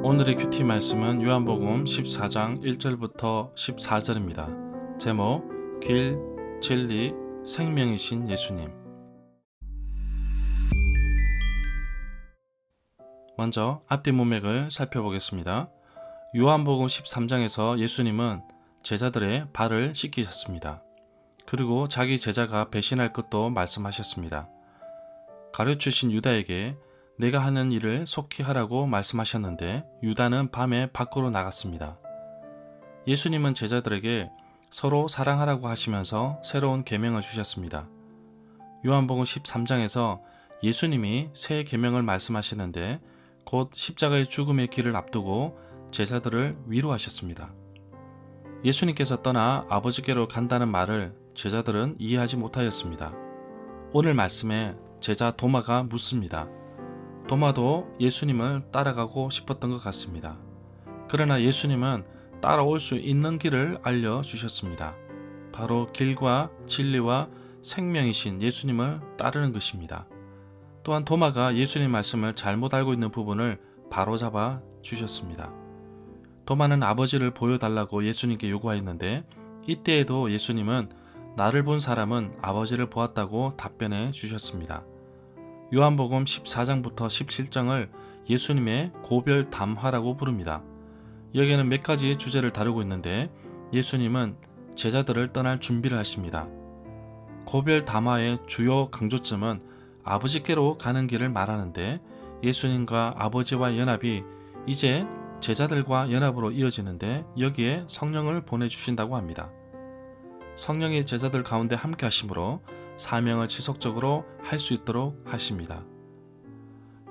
오늘의 큐티 말씀은 요한복음 14장 1절부터 14절입니다. 제목 길, 진리, 생명이신 예수님. 먼저 앞뒤 문맥을 살펴보겠습니다. 요한복음 13장에서 예수님은 제자들의 발을 씻기셨습니다. 그리고 자기 제자가 배신할 것도 말씀하셨습니다. 가르치신 유다에게 내가 하는 일을 속히 하라고 말씀하셨는데 유다는 밤에 밖으로 나갔습니다. 예수님은 제자들에게 서로 사랑하라고 하시면서 새로운 계명을 주셨습니다. 요한복음 13장에서 예수님이 새 계명을 말씀하시는데 곧 십자가의 죽음의 길을 앞두고 제자들을 위로하셨습니다. 예수님께서 떠나 아버지께로 간다는 말을 제자들은 이해하지 못하였습니다. 오늘 말씀에 제자 도마가 묻습니다. 도마도 예수님을 따라가고 싶었던 것 같습니다. 그러나 예수님은 따라올 수 있는 길을 알려주셨습니다. 바로 길과 진리와 생명이신 예수님을 따르는 것입니다. 또한 도마가 예수님 말씀을 잘못 알고 있는 부분을 바로잡아 주셨습니다. 도마는 아버지를 보여달라고 예수님께 요구하였는데 이때에도 예수님은 나를 본 사람은 아버지를 보았다고 답변해 주셨습니다. 요한복음 14장부터 17장을 예수님의 고별 담화라고 부릅니다. 여기에는 몇 가지 주제를 다루고 있는데 예수님은 제자들을 떠날 준비를 하십니다. 고별 담화의 주요 강조점은 아버지께로 가는 길을 말하는데 예수님과 아버지와 연합이 이제 제자들과 연합으로 이어지는데 여기에 성령을 보내주신다고 합니다. 성령이 제자들 가운데 함께 하심으로 사명을 지속적으로 할 수 있도록 하십니다.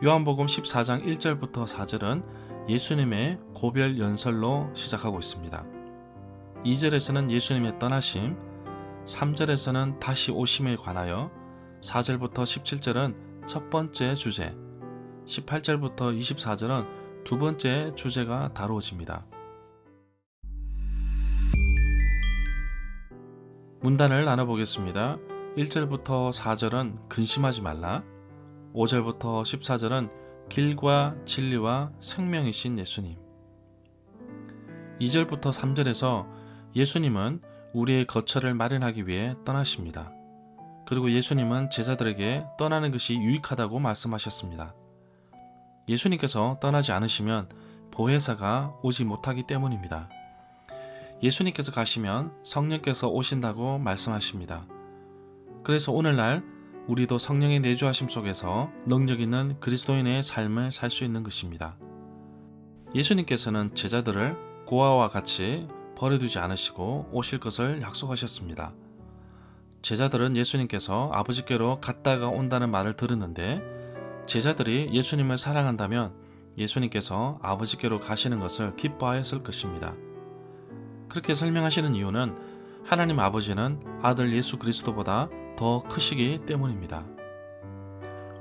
요한복음 14장 1절부터 4절은 예수님의 고별 연설로 시작하고 있습니다. 2절에서는 예수님의 떠나심, 3절에서는 다시 오심에 관하여, 4절부터 17절은 첫 번째 주제, 18절부터 24절은 두 번째 주제가 다루어집니다. 문단을 나눠보겠습니다. 1절부터 4절은 근심하지 말라. 5절부터 14절은 길과 진리와 생명이신 예수님. 2절부터 3절에서 예수님은 우리의 거처를 마련하기 위해 떠나십니다. 그리고 예수님은 제자들에게 떠나는 것이 유익하다고 말씀하셨습니다. 예수님께서 떠나지 않으시면 보혜사가 오지 못하기 때문입니다. 예수님께서 가시면 성령께서 오신다고 말씀하십니다. 그래서 오늘날 우리도 성령의 내주하심 속에서 능력 있는 그리스도인의 삶을 살 수 있는 것입니다. 예수님께서는 제자들을 고아와 같이 버려두지 않으시고 오실 것을 약속하셨습니다. 제자들은 예수님께서 아버지께로 갔다가 온다는 말을 들었는데 제자들이 예수님을 사랑한다면 예수님께서 아버지께로 가시는 것을 기뻐하였을 것입니다. 그렇게 설명하시는 이유는 하나님 아버지는 아들 예수 그리스도보다 더 크시기 때문입니다.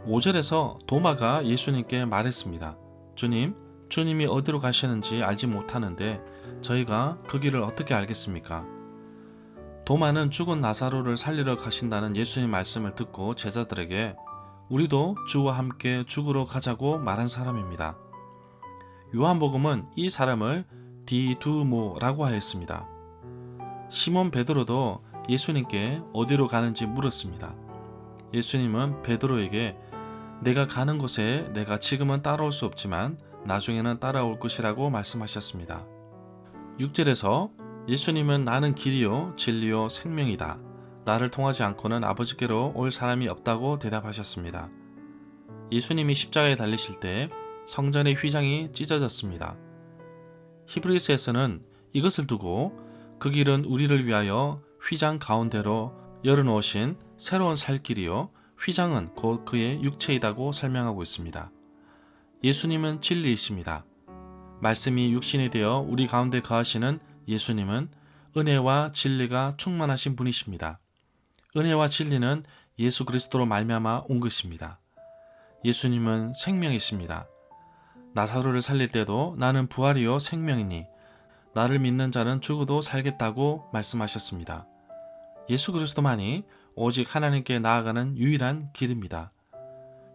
5절에서 도마가 예수님께 말했습니다. 주님, 주님이 어디로 가시는지 알지 못하는데 저희가 그 길을 어떻게 알겠습니까? 도마는 죽은 나사로를 살리러 가신다는 예수님 말씀을 듣고 제자들에게 우리도 주와 함께 죽으러 가자고 말한 사람입니다. 요한복음은 이 사람을 디두모라고 하였습니다. 시몬 베드로도 예수님께 어디로 가는지 물었습니다. 예수님은 베드로에게 내가 가는 곳에 내가 지금은 따라올 수 없지만 나중에는 따라올 것이라고 말씀하셨습니다. 6절에서 예수님은 나는 길이요 진리요 생명이다. 나를 통하지 않고는 아버지께로 올 사람이 없다고 대답하셨습니다. 예수님이 십자가에 달리실 때 성전의 휘장이 찢어졌습니다. 히브리스에서는 이것을 두고 그 길은 우리를 위하여 휘장 가운데로 열어놓으신 새로운 살 길이요 휘장은 곧 그의 육체이다고 설명하고 있습니다. 예수님은 진리이십니다. 말씀이 육신이 되어 우리 가운데 거하시는 예수님은 은혜와 진리가 충만하신 분이십니다. 은혜와 진리는 예수 그리스도로 말미암아 온 것입니다. 예수님은 생명이십니다. 나사로를 살릴 때도 나는 부활이요 생명이니 나를 믿는 자는 죽어도 살겠다고 말씀하셨습니다. 예수 그리스도만이 오직 하나님께 나아가는 유일한 길입니다.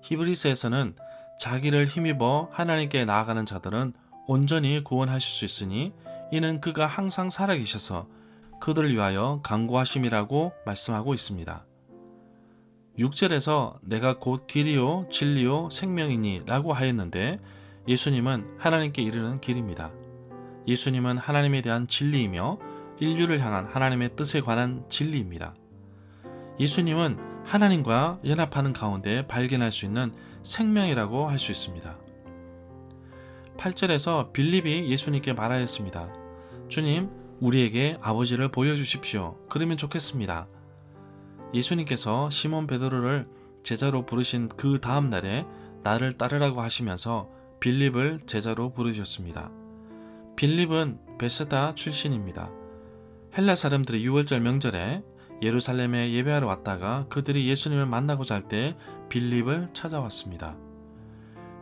히브리스에서는 자기를 힘입어 하나님께 나아가는 자들은 온전히 구원하실 수 있으니 이는 그가 항상 살아계셔서 그들을 위하여 강구하심이라고 말씀하고 있습니다. 6절에서 내가 곧 길이요 진리요 생명이니 라고 하였는데 예수님은 하나님께 이르는 길입니다. 예수님은 하나님에 대한 진리이며 인류를 향한 하나님의 뜻에 관한 진리입니다. 예수님은 하나님과 연합하는 가운데 발견할 수 있는 생명이라고 할 수 있습니다. 8절에서 빌립이 예수님께 말하였습니다. 주님, 우리에게 아버지를 보여주십시오. 그러면 좋겠습니다. 예수님께서 시몬 베드로를 제자로 부르신 그 다음 날에 나를 따르라고 하시면서 빌립을 제자로 부르셨습니다. 빌립은 베세다 출신입니다. 헬라 사람들이 6월절 명절에 예루살렘에 예배하러 왔다가 그들이 예수님을 만나고자 할 때 빌립을 찾아왔습니다.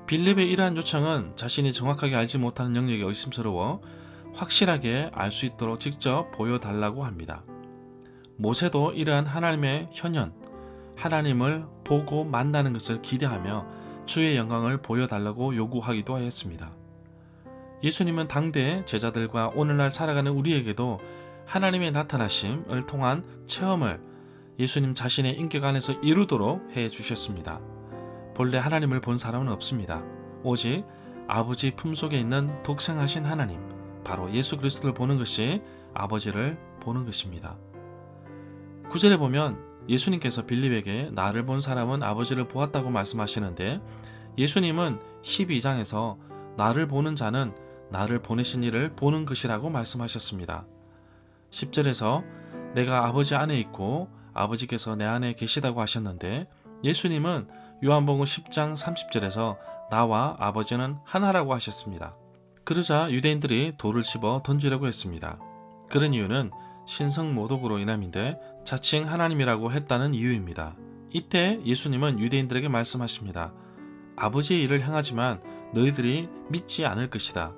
빌립의 이러한 요청은 자신이 정확하게 알지 못하는 영역이 의심스러워 확실하게 알 수 있도록 직접 보여달라고 합니다. 모세도 이러한 하나님의 현현, 하나님을 보고 만나는 것을 기대하며 주의 영광을 보여달라고 요구하기도 하였습니다. 예수님은 당대 제자들과 오늘날 살아가는 우리에게도 하나님의 나타나심을 통한 체험을 예수님 자신의 인격 안에서 이루도록 해 주셨습니다. 본래 하나님을 본 사람은 없습니다. 오직 아버지 품속에 있는 독생하신 하나님, 바로 예수 그리스도를 보는 것이 아버지를 보는 것입니다. 구절에 보면 예수님께서 빌립에게 나를 본 사람은 아버지를 보았다고 말씀하시는데 예수님은 12장에서 나를 보는 자는 나를 보내신 이를 보는 것이라고 말씀하셨습니다. 10절에서 내가 아버지 안에 있고 아버지께서 내 안에 계시다고 하셨는데 예수님은 요한복음 10장 30절에서 나와 아버지는 하나라고 하셨습니다. 그러자 유대인들이 돌을 집어 던지려고 했습니다. 그런 이유는 신성 모독으로 인함인데 자칭 하나님이라고 했다는 이유입니다. 이때 예수님은 유대인들에게 말씀하십니다. 아버지의 일을 행하지만 너희들이 믿지 않을 것이다.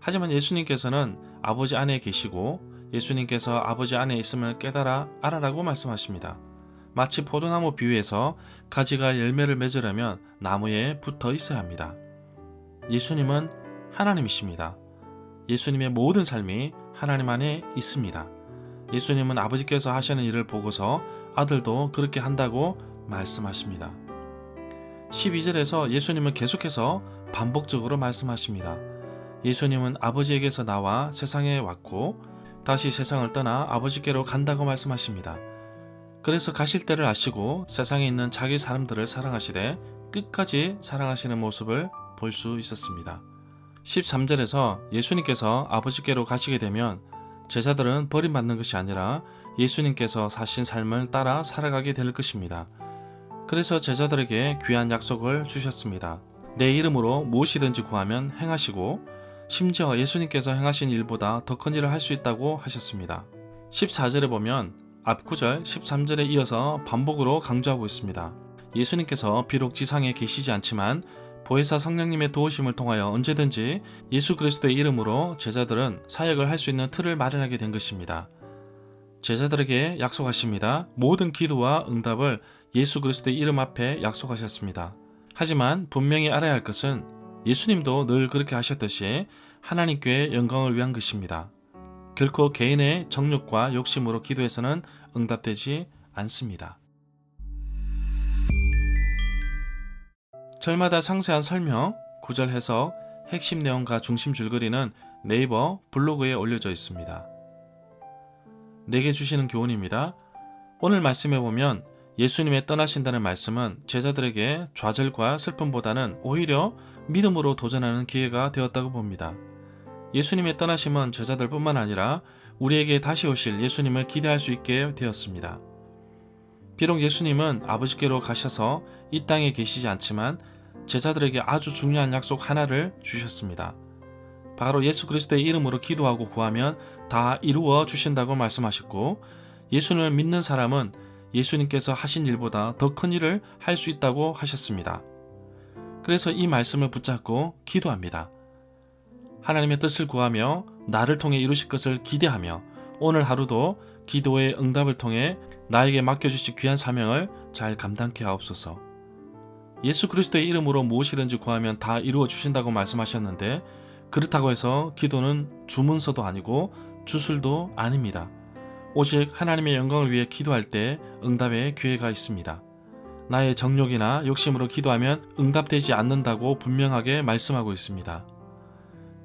하지만 예수님께서는 아버지 안에 계시고 예수님께서 아버지 안에 있음을 깨달아 알아라고 말씀하십니다. 마치 포도나무 비유에서 가지가 열매를 맺으려면 나무에 붙어 있어야 합니다. 예수님은 하나님이십니다. 예수님의 모든 삶이 하나님 안에 있습니다. 예수님은 아버지께서 하시는 일을 보고서 아들도 그렇게 한다고 말씀하십니다. 12절에서 예수님은 계속해서 반복적으로 말씀하십니다. 예수님은 아버지에게서 나와 세상에 왔고 다시 세상을 떠나 아버지께로 간다고 말씀하십니다. 그래서 가실 때를 아시고 세상에 있는 자기 사람들을 사랑하시되 끝까지 사랑하시는 모습을 볼 수 있었습니다. 13절에서 예수님께서 아버지께로 가시게 되면 제자들은 버림받는 것이 아니라 예수님께서 사신 삶을 따라 살아가게 될 것입니다. 그래서 제자들에게 귀한 약속을 주셨습니다. 내 이름으로 무엇이든지 구하면 행하시고 심지어 예수님께서 행하신 일보다 더 큰 일을 할 수 있다고 하셨습니다. 14절에 보면 앞 구절 13절에 이어서 반복으로 강조하고 있습니다. 예수님께서 비록 지상에 계시지 않지만 보혜사 성령님의 도우심을 통하여 언제든지 예수 그리스도의 이름으로 제자들은 사역을 할 수 있는 틀을 마련하게 된 것입니다. 제자들에게 약속하십니다. 모든 기도와 응답을 예수 그리스도의 이름 앞에 약속하셨습니다. 하지만 분명히 알아야 할 것은 예수님도 늘 그렇게 하셨듯이 하나님께 영광을 위한 것입니다. 결코 개인의 정욕과 욕심으로 기도해서는 응답되지 않습니다. 절마다 상세한 설명, 구절 해석, 핵심 내용과 중심 줄거리는 네이버 블로그에 올려져 있습니다. 내게 주시는 교훈입니다. 오늘 말씀해 보면 예수님의 떠나신다는 말씀은 제자들에게 좌절과 슬픔보다는 오히려 믿음으로 도전하는 기회가 되었다고 봅니다. 예수님의 떠나심은 제자들뿐만 아니라 우리에게 다시 오실 예수님을 기대할 수 있게 되었습니다. 비록 예수님은 아버지께로 가셔서 이 땅에 계시지 않지만 제자들에게 아주 중요한 약속 하나를 주셨습니다. 바로 예수 그리스도의 이름으로 기도하고 구하면 다 이루어 주신다고 말씀하셨고 예수님을 믿는 사람은 예수님께서 하신 일보다 더 큰 일을 할 수 있다고 하셨습니다. 그래서 이 말씀을 붙잡고 기도합니다. 하나님의 뜻을 구하며 나를 통해 이루실 것을 기대하며 오늘 하루도 기도의 응답을 통해 나에게 맡겨주실 귀한 사명을 잘 감당케 하옵소서. 예수 그리스도의 이름으로 무엇이든지 구하면 다 이루어 주신다고 말씀하셨는데 그렇다고 해서 기도는 주문서도 아니고 주술도 아닙니다. 오직 하나님의 영광을 위해 기도할 때 응답의 기회가 있습니다. 나의 정욕이나 욕심으로 기도하면 응답되지 않는다고 분명하게 말씀하고 있습니다.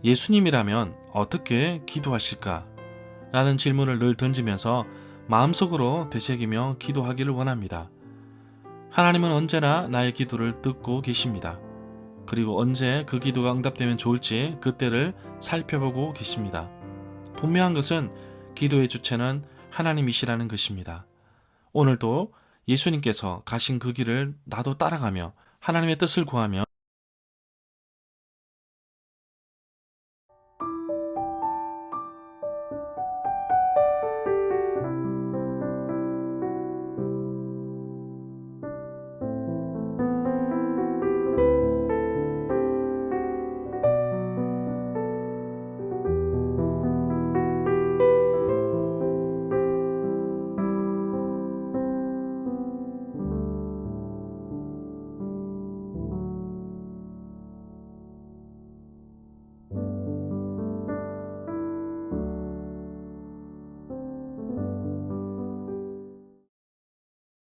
예수님이라면 어떻게 기도하실까? 라는 질문을 늘 던지면서 마음속으로 되새기며 기도하기를 원합니다. 하나님은 언제나 나의 기도를 듣고 계십니다. 그리고 언제 그 기도가 응답되면 좋을지 그때를 살펴보고 계십니다. 분명한 것은 기도의 주체는 하나님이시라는 것입니다. 오늘도 예수님께서 가신 그 길을 나도 따라가며 하나님의 뜻을 구하며